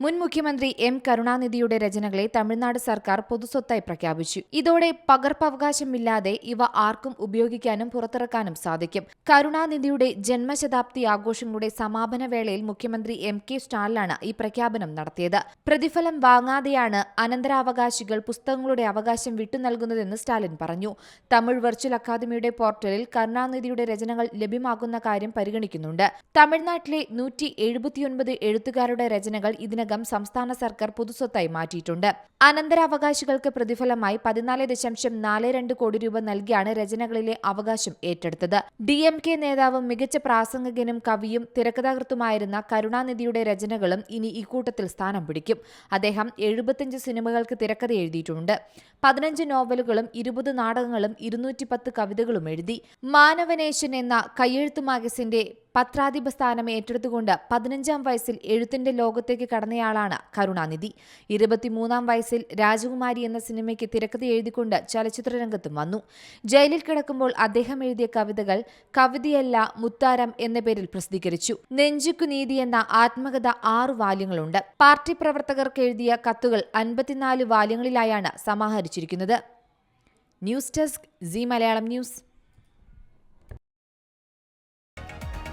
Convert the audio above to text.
മുൻ മുഖ്യമന്ത്രി എം കരുണാനിധിയുടെ രചനകളെ തമിഴ്നാട് സർക്കാർ പൊതുസ്വത്തായി പ്രഖ്യാപിച്ചു. ഇതോടെ പകർപ്പവകാശമില്ലാതെ ഇവ ആർക്കും ഉപയോഗിക്കാനും പുറത്തിറക്കാനും സാധിക്കും. കരുണാനിധിയുടെ ജന്മശതാബ്ദി ആഘോഷങ്ങളുടെ സമാപന വേളയിൽ മുഖ്യമന്ത്രി എം കെ സ്റ്റാലിനാണ് ഈ പ്രഖ്യാപനം നടത്തിയത്. പ്രതിഫലം വാങ്ങാതെയാണ് അനന്തരാവകാശികൾ പുസ്തകങ്ങളുടെ അവകാശം വിട്ടുനൽകുന്നതെന്ന് സ്റ്റാലിൻ പറഞ്ഞു. തമിഴ് വെർച്വൽ അക്കാദമിയുടെ പോർട്ടലിൽ കരുണാനിധിയുടെ രചനകൾ ലഭ്യമാകുന്ന കാര്യം പരിഗണിക്കുന്നുണ്ട്. തമിഴ്നാട്ടിലെ നൂറ്റി എഴുപത്തിയൊൻപത് എഴുത്തുകാരുടെ രചനകൾ ഇതിനകം സംസ്ഥാന സർക്കാർ പൊതുസ്വത്തായി മാറ്റിയിട്ടുണ്ട്. അനന്തരാവകാശികൾക്ക് പ്രതിഫലമായി പതിനാല് ദശാംശം നാല് രണ്ട് കോടി രൂപ നൽകിയാണ് രചനകളിലെ അവകാശം ഏറ്റെടുത്തത്. ഡി എം കെ നേതാവും മികച്ച പ്രാസംഗികനും കവിയും തിരക്കഥാകൃത്തുമായിരുന്ന കരുണാനിധിയുടെ രചനകളും ഇനി ഇക്കൂട്ടത്തിൽ സ്ഥാനം പിടിക്കും. അദ്ദേഹം എഴുപത്തിയഞ്ച് സിനിമകൾക്ക് തിരക്കഥ എഴുതിയിട്ടുണ്ട്. പതിനഞ്ച് നോവലുകളും ഇരുപത് നാടകങ്ങളും ഇരുന്നൂറ്റി പത്ത് കവിതകളും എഴുതി. മാനവനേശൻ എന്ന കയ്യെഴുത്ത് മാഗസിന്റെ പത്രാധിപ സ്ഥാനം ഏറ്റെടുത്തുകൊണ്ട് പതിനഞ്ചാം വയസ്സിൽ എഴുത്തിന്റെ ലോകത്തേക്ക് കടന്നയാളാണ് കരുണാനിധി. ഇരുപത്തിമൂന്നാം വയസ്സിൽ രാജകുമാരി എന്ന സിനിമയ്ക്ക് തിരക്കഥ എഴുതിക്കൊണ്ട് ചലച്ചിത്ര രംഗത്തും വന്നു. ജയിലിൽ കിടക്കുമ്പോൾ അദ്ദേഹം എഴുതിയ കവിതകൾ കവിതയല്ല മുത്താരം എന്ന പേരിൽ പ്രസിദ്ധീകരിച്ചു. നെഞ്ചുക്കു നീതി എന്ന ആത്മകഥ ആറു വാല്യങ്ങളുണ്ട്. പാർട്ടി പ്രവർത്തകർക്ക് എഴുതിയ കത്തുകൾ അൻപത്തിനാല് വാല്യങ്ങളിലായാണ് സമാഹരിച്ചിരിക്കുന്നത്. News desk C Malayalam news.